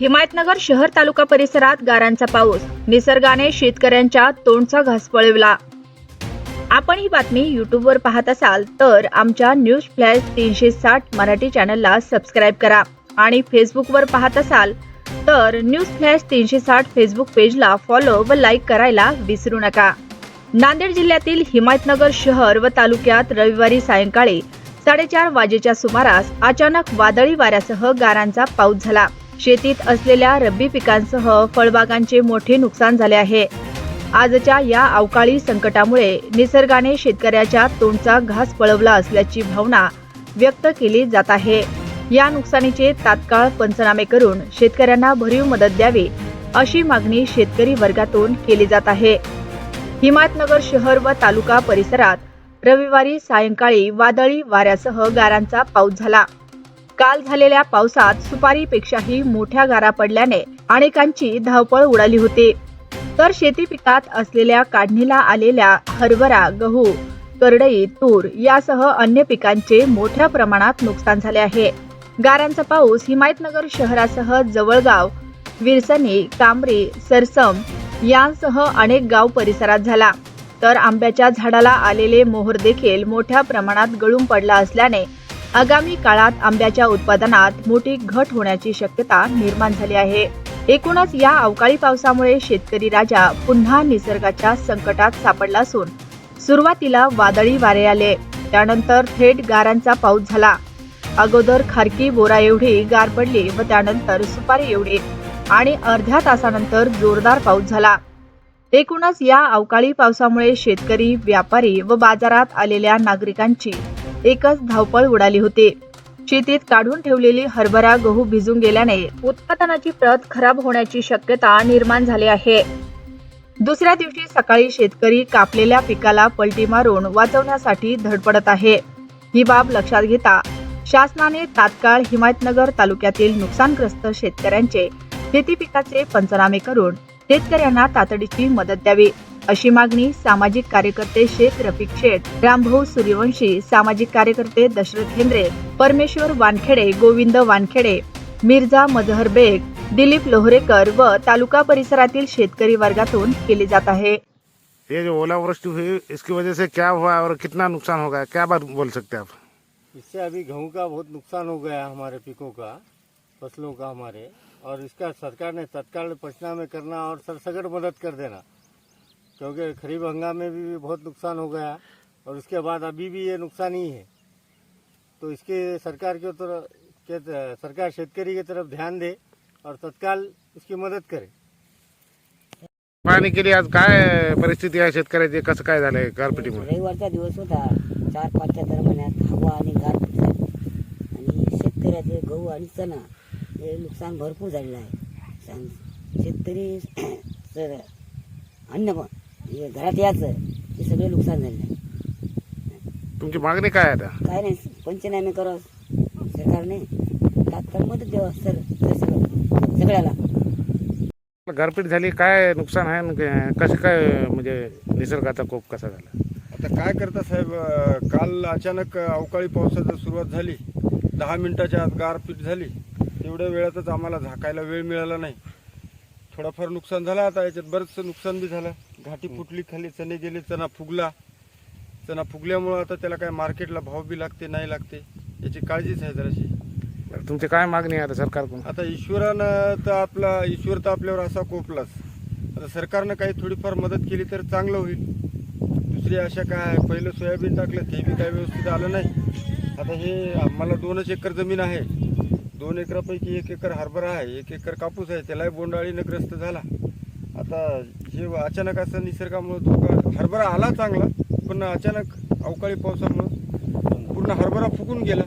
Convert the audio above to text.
हिमायतनगर शहर तालुका परिसरात गारांचा पाऊस. निसर्गाने शेतकऱ्यांच्या तोंडचा घास पळविला. आपण ही बातमी यूट्यूबवर पाहत असाल तर आमच्या न्यूज फ्लॅश तीनशे साठ मराठी चॅनलला सबस्क्राईब करा आणि फेसबुकवर पाहत असाल तर न्यूज फ्लॅश तीनशे साठ फेसबुक पेजला फॉलो व लाईक करायला विसरू नका. नांदेड जिल्ह्यातील हिमायतनगर शहर व तालुक्यात रविवारी सायंकाळी साडेचार वाजेच्या सुमारास अचानक वादळी वाऱ्यासह गारांचा पाऊस झाला. शेतीत असलेल्या रब्बी पिकांसह फळबागांचे मोठे नुकसान झाले आहे. आजच्या या अवकाळी संकटामुळे निसर्गाने शेतकऱ्याच्या तोंडचा घास पळवला असल्याची भावना व्यक्त केली जात आहे. या नुकसानीचे तात्काळ पंचनामे करून शेतकऱ्यांना भरीव मदत द्यावी अशी मागणी शेतकरी वर्गातून केली जात आहे. हिमायतनगर शहर व तालुका परिसरात रविवारी सायंकाळी वादळी वाऱ्यासह गारांचा पाऊस झाला. काल झालेल्या पावसात सुपारीपेक्षाही मोठ्या गारा पडल्याने अनेकांची धावपळ उडाली होती. तर शेती पिकात असलेल्या काढणीला आलेल्या हरभरा गहू करडई तूर यासह अन्य पिकांचे मोठ्या प्रमाणात नुकसान झाले आहे. गारांचा पाऊस हिमायतनगर शहरासह जवळगाव विरसनी कांबरी सरसम यांसह अनेक गाव परिसरात झाला. तर आंब्याच्या झाडाला आलेले मोहर देखील मोठ्या प्रमाणात गळून पडला असल्याने आगामी काळात आंब्याच्या उत्पादनात मोठी घट होण्याची शक्यता निर्माण झाली आहे. एकूणच या अवकाळी पावसामुळे शेतकरी राजा पुन्हा निसर्गाच्या संकटात सापडला असून सुरुवातीला वादळी वारे आले. त्यानंतर थेट गारांचा पाऊस झाला. अगोदर खारकी बोरा एवढी गार पडली व त्यानंतर सुपारी एवढी आणि अर्ध्या तासानंतर जोरदार पाऊस झाला. एकूणच या अवकाळी पावसामुळे शेतकरी व्यापारी व बाजारात आलेल्या नागरिकांची एकच धावपळ उडाली होती. शेतीत काढून ठेवलेली हरभरा गहू भिजून गेल्याने उत्पादनाची प्रत खराब होण्याची शक्यता निर्माण झाली आहे. दुसऱ्या दिवशी सकाळी शेतकरी कापलेल्या पिकाला पलटी मारून वाचवण्यासाठी धडपडत आहे. ही बाब लक्षात घेता शासनाने तात्काळ हिमायतनगर तालुक्यातील नुकसानग्रस्त शेतकऱ्यांचे शेती पिकाचे पंचनामे करून शेतकऱ्यांना तातडीची मदत द्यावी. अशी मागणी सामाजिक कार्यकर्ते शेख रफिक शेठ रामभाऊ सूर्यवंशी सामाजिक कार्यकर्ते दशरथ हेंद्रे परमेश्वर वानखेडे गोविंद वानखेडे मिर्झा मजहर बेग दिलीप लोहरेकर व तालुका परिसरातील शेतकरी वर्गातून केली जात आहे. ये जो ओलावृष्टि हुई इसकी वजह से क्या हुआ और कितना नुकसान होगा? क्या बात बोल सकते हैं आप? इससे अभी गेहूं का बहुत नुकसान हो गया हमारे पिकों का फसलों का हमारे। और इसका सरकार ने तत्काल पचना में करना और सरसगट मदद कर देना क्योंकि खरीफ हंगाम में भी बहुत नुकसान हो गया और उसके बाद अभी भी ये नुकसान ही है। तो इसके सरकार के तरफ़ के सरकार शेतकारी की तरफ़ ध्यान दे और तत्काल उसकी मदद करे। पाणी केली आज काय परिस्थिती आहे शेतकऱ्याची? कसं काय झालंय गारपिटीमुळे? रविवारचा दिवस होता. चार पाचच्या दरम्यान हवा आणि गारपीट आणि शेतकऱ्याचे गहू आणि चणा हे नुकसान भरपूर झालेलं आहे. शेतकरी तर अन्न पण हे घरात यायचं हे सगळे नुकसान झालेलं आहे. तुमची मागणी काय आता? काय नाही पंचनामे करावं सरकारने तात्काळ मदत द्यावं सर सर सगळं सगळ्याला. गारपीट झाली काय नुकसान आहे आणि कसं काय म्हणजे निसर्गाचा कोप कसा झाला? आता काय करता साहेब अं, काल अचानक अवकाळी पावसाची सुरुवात झाली. दहा मिनिटाच्या आत गारपीट झाली. तेवढ्या वेळातच आम्हाला झाकायला वेळ मिळाला नाही. थोडाफार नुकसान झालं आता याच्यात बरंचसं नुकसान बी झालं. घाटी फुटली खाली चणे गेले चणा फुगला. चणा फुगल्यामुळं आता त्याला काय मार्केटला भाव बी लागते नाही लागते याची काळजीच आहे जराशी. बरं, तुमची काय मागणी आहे आता सरकारकडून? आता ईश्वरानं तर आपला ईश्वर तर आपल्यावर असा कोपलाच. आता सरकारनं काही थोडीफार मदत केली तर चांगलं होईल. दुसरी आशा काय आहे पहिलं सोयाबीन टाकलं ते बी काही व्यवस्थित आलं नाही. आता हे आम्हाला दोनच एकर जमीन आहे. दोन एकरापैकी एक एकर हरभरा आहे एक एकर कापूस आहे त्यालाही बोंडाळीनं ग्रस्त झाला. आता हे अचानक असं निसर्गामुळं धोका हरभरा आला चांगला पण अचानक अवकाळी पावसामुळं पूर्ण हरभरा फुकून गेला.